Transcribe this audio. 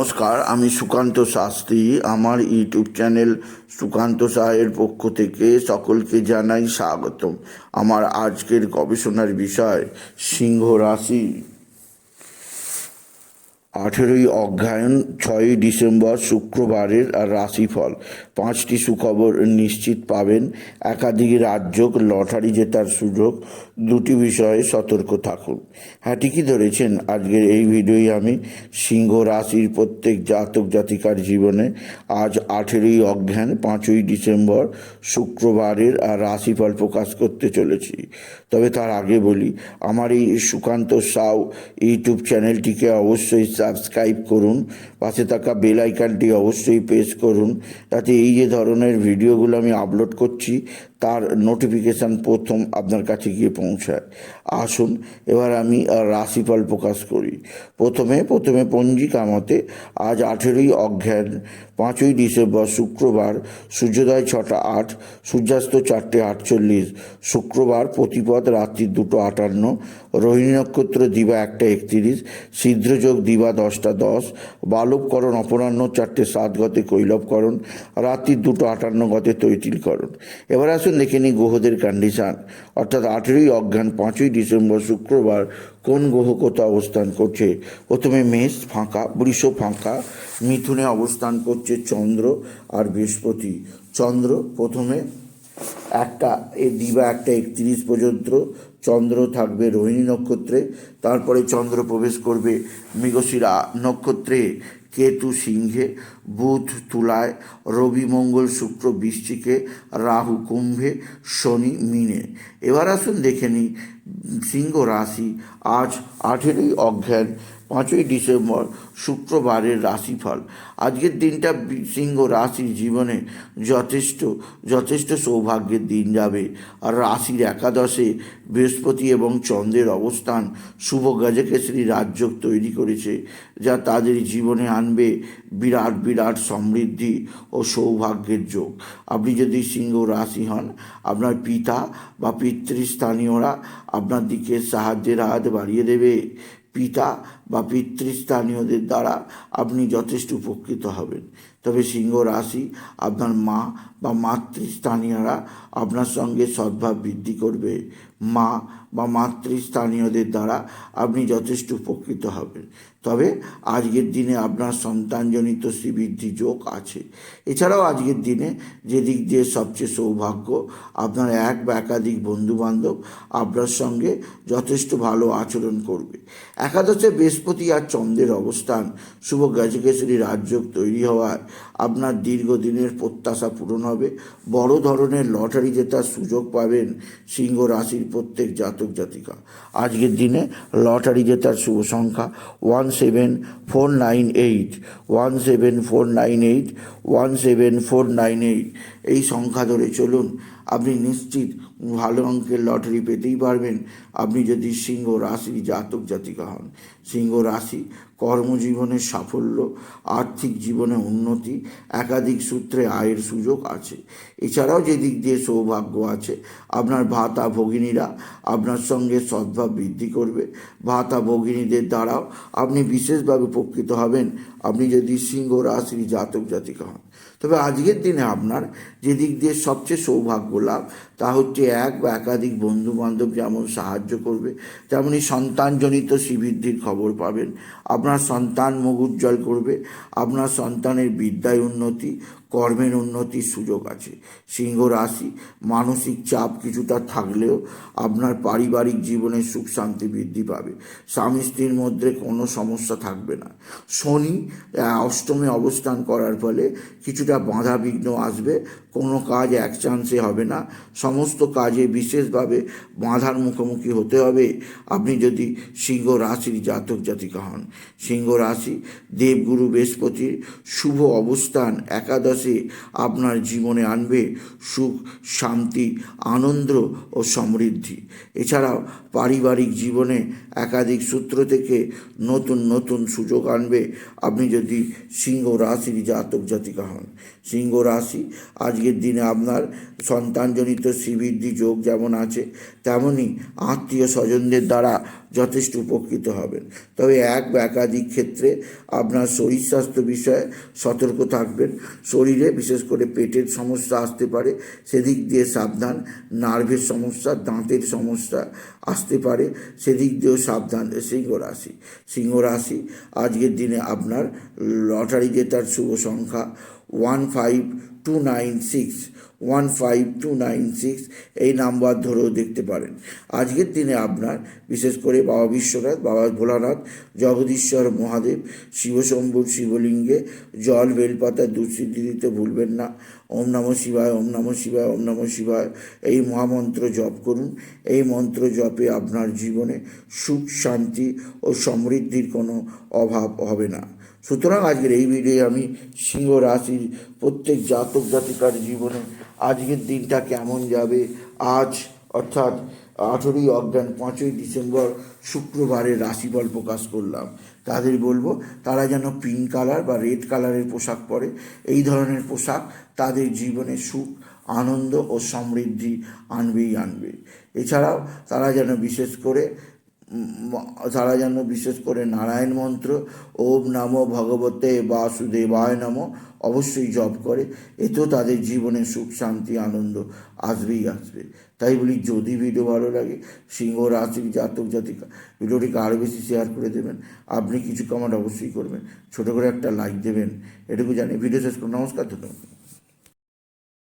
নমস্কার, আমি সুকান্ত শাস্ত্রী। আমার ইউটিউব চ্যানেল সুকান্ত সাহের পক্ষ থেকে সকলকে জানাই স্বাগতম। আমার আজকের গবেষণার বিষয়, সিংহ রাশি। আঠেরোই অগ্রহায়ণ ছয়ই ডিসেম্বর, শুক্রবারের রাশিফল। পাঁচটি সুখবর নিশ্চিত পাবেন। একাধিক রাজ্য লটারি জেতার সুযোগ, দুটি বিষয়ে সতর্ক থাকুন। হ্যাঁ ঠিকই ধরেছেন, আজকের এই ভিডিওই আমি সিংহ রাশির প্রত্যেক জাতক জাতিকার জীবনে আজ আঠেরোই অজ্ঞান, পাঁচই ডিসেম্বর শুক্রবারের আর রাশিফল প্রকাশ করতে চলেছি। তবে তার আগে বলি, আমার এই সুকান্ত সাউ ইউটিউব চ্যানেলটিকে অবশ্যই সাবস্ক্রাইব করুন, পাশে থাকা বেল অবশ্যই প্রেস করুন, যাতে এই যে ধরনের ভিডিওগুলো আমি আপলোড করছি তার নোটিফিকেশান প্রথম আপনার কাছে গিয়ে পৌঁছায়। আসুন, এবার আমি রাশিফল প্রকাশ করি। প্রথমে প্রথমে পঞ্জিকা মতে আজ আঠেরোই অজ্ঞান পাঁচই ডিসেম্বর শুক্রবার, সূর্যোদয় ছটা আট, সূর্যাস্ত চারটে আটচল্লিশ, শুক্রবার প্রতিপদ রাত্রি দুটো আটান্ন, রোহিণী নক্ষত্র দিবা একটা একত্রিশ সিদ্ধ্রযোগ দিবা দশটা দশ, বালবকরণ অপরাহ্ন চারটে সাত গতে কৈলবকরণ, রাত্রি দুটো আটান্ন গতে তৈতিলকরণ। এবার আসুন দেখে নিই গ্রহদের কন্ডিশান অর্থাৎ আঠেরোই অজ্ঞান, পাঁচই ডিসেম্বর, শুক্রবার কোন গ্রহ কোথাও অবস্থান করছে? প্রথমে মেষ ফাঁকা, বৃষ ফাঁকা, মিথুনে অবস্থান করছে চন্দ্র আর বৃহস্পতি। চন্দ্র প্রথমে একটা, এ দিবা একটা একত্রিশ পর্যন্ত। চন্দ্র থাকবে রোহিণী নক্ষত্রে, তারপরে চন্দ্র প্রবেশ করবে মৃগশিরা নক্ষত্রে। কেতু সিংহে, বুধ তুলায়, রবি মঙ্গল শুক্র বৃষ্টিকে রাহু কুম্ভে, শনি মিনে। এবার আসুন দেখে নিই, সিংহ রাশি আজ আঠেরোই অজ্ঞান পাঁচই ডিসেম্বর, শুক্রবারের রাশিফল। আজকের দিনটা সিংহ রাশির জীবনে যথেষ্ট যথেষ্ট সৌভাগ্যের দিন যাবে। আর রাশির একাদশে বৃহস্পতি এবং চন্দ্রের অবস্থান শুভ গজকেশরী রাজযোগ তৈরি করেছে, যা তাদের জীবনে আনবে বিরাট বিরাট সমৃদ্ধি ও সৌভাগ্যের যোগ। আপনি যদি সিংহ রাশি হন, আপনার পিতা বা পিতৃস্থানীয়রা আপনার দিকে সাহায্যের হাত বাড়িয়ে দেবে। পিতা বা পিতৃস্থানীয়দের দ্বারা আপনি যথেষ্ট উপকৃত হবেন। তবে সিংহ রাশি আপনার মা বা মাতৃস্থানীয়রা আপনার সঙ্গে সদ্ভাব বৃদ্ধি করবে। মা বা মাতৃস্থানীয়দের দ্বারা আপনি যথেষ্ট উপকৃত হবেন। তবে আজকের দিনে আপনার সন্তানজনিত শ্রীবৃদ্ধি যোগ আছে। এছাড়াও আজকের দিনে যে দিক দিয়ে সবচেয়ে সৌভাগ্য, আপনার এক বা একাধিক বন্ধুবান্ধব আপনার সঙ্গে যথেষ্ট ভালো আচরণ করবে। একাদশে বৃহস্পতি আর চন্দ্রের অবস্থান, শুভ গজকেশরী রাজযোগ তৈরি হওয়ায় আপনার দীর্ঘদিনের প্রত্যাশা পূরণ হবে। বড় ধরনের লটারি জেতার সুযোগ পাবেন সিংহ রাশির প্রত্যেক জাতক জাতিকা। আজকের দিনে লটারি জেতার শুভ সংখ্যা one seven four nine eight, one seven four nine eight one seven four nine eight এই সংখ্যা ধরে চলুন, আপনি নিশ্চিত ভালো অঙ্কের লটারি পেতেই পারবেন। আপনি যদি সিংহ রাশির জাতক জাতিকা হন, সিংহ রাশি কর্মজীবনের সাফল্য, আর্থিক জীবনে উন্নতি, একাধিক সূত্রে আয়ের সুযোগ আছে। এছাড়াও যে দিক দিয়ে সৌভাগ্য আছে, আপনার ভাতা ভগিনীরা আপনার সঙ্গে সদ্ভাব বৃদ্ধি করবে। ভাতা ভগিনীদের দ্বারাও আপনি বিশেষভাবে উপকৃত হবেন। আপনি যদি সিংহ রাশির জাতক জাতিকা হন তবে আজকের দিনে আপনার যে দিক দিয়ে সবচেয়ে সৌভাগ্য লাভ তা হচ্ছে এক বা একাধিক বন্ধু বান্ধব যেমন সাহায্য করবে, তেমনি সন্তানজনিত শ্রীবৃদ্ধির খবর পাবেন। আপনার সন্তান মুখ উজ্জ্বল করবে, আপনার সন্তানের বিদ্যায় উন্নতি কর্মের উন্নতির সুযোগ আছে। সিংহ রাশি, মানসিক চাপ কিছুটা থাকলেও আপনার পারিবারিক জীবনে সুখ শান্তি বৃদ্ধি পাবে। স্বামী স্ত্রীর মধ্যে কোনো সমস্যা থাকবে না। শনি অষ্টমে অবস্থান করার ফলে কিছুটা বাধা বিঘ্ন আসবে, কোনো কাজ এক চান্সে হবে না। সমস্ত কাজে বিশেষভাবে বাধার মুখোমুখি হতে হবে। আপনি যদি সিংহ রাশির জাতক জাতিকা হন, সিংহ রাশি দেবগুরু বৃহস্পতির শুভ অবস্থান একাদশে আপনার জীবনে আনবে সুখ শান্তি আনন্দ ও সমৃদ্ধি। এছাড়াও পারিবারিক জীবনে একাধিক সূত্র থেকে নতুন নতুন সুযোগ আনবে। আপনি যদি সিংহ রাশির জাতক জাতিকা হন, সিংহ রাশি আজকের দিনে আপনার সন্তানজনিত শ্রীবৃদ্ধি যোগ যেমন আছে তেমনই আত্মীয় স্বজনদের দ্বারা যথেষ্ট উপকৃত হবেন। তবে এক বা একাধিক ক্ষেত্রে আপনার শরীর স্বাস্থ্য বিষয়ে সতর্ক থাকবেন। শরীরে বিশেষ করে পেটের সমস্যা আসতে পারে। সেদিক দিয়ে সাবধান, নার্ভের সমস্যা, দাঁতের সমস্যা আসতে পারে, সেদিক দিয়েও সাবধান। সিংহ রাশি সিংহ রাশি আজকের দিনে আপনার লটারি জেতার শুভ সংখ্যা one five two nine six one five two nine six এই নাম্বার ধরেও দেখতে পারেন। আজকের দিনে আপনার, বিশেষ করে বাবা বিশ্বনাথ, বাবা ভোলানাথ, জগদীশ্বর মহাদেব, শিবশম্ভুর শিবলিঙ্গে, জল বেলপাতা দুঃসিদ্ধি দিতে ভুলবেন না। ওম নম শিবায়, ওম নম শিবায়, ওম নম শিবায়। এই মহামন্ত্র জপ করুন। এই মন্ত্র জপে আপনার জীবনে সুখ, শান্তি ও সমৃদ্ধির কোনো অভাব হবে না। সুতরাং আজকের এই ভিডিওে আমি সিংহ রাশির প্রত্যেক জাতক জাতিকার জীবনে আজকের দিনটা কেমন যাবে? আজ, অর্থাৎ আঠেরোই অজ্ঞান, পাঁচই ডিসেম্বর, শুক্রবারের রাশিফল প্রকাশ করলাম। তাদের বলব? তারা যেন পিঙ্ক কালার বা রেড কালারের পোশাক পরে। এই ধরনের পোশাক তাদের জীবনে সুখ, আনন্দ ও সমৃদ্ধি আনবেই আনবে। এছাড়াও তারা যেন বিশেষ করে তারা যেন বিশেষ করে নারায়ণ মন্ত্র, ওম নমো ভগবতে বাসুদেবায় নাম, অবশ্যই জপ করে এতেও তাদের জীবনে সুখ, শান্তি, আনন্দ, আসবেই আসবে। তাই বলি, যদি ভিডিও ভালো লাগে, সিংহ রাশির জাতক, জাতিকা ভিডিওটিকে আরও বেশি শেয়ার করে দেবেন। আপনি কিছু কমেন্ট অবশ্যই করবেন। ছোটো করে একটা লাইক দেবেন। এটুকু জানি। ভিডিও শেষ করুন। নমস্কার, ধন্যবাদ।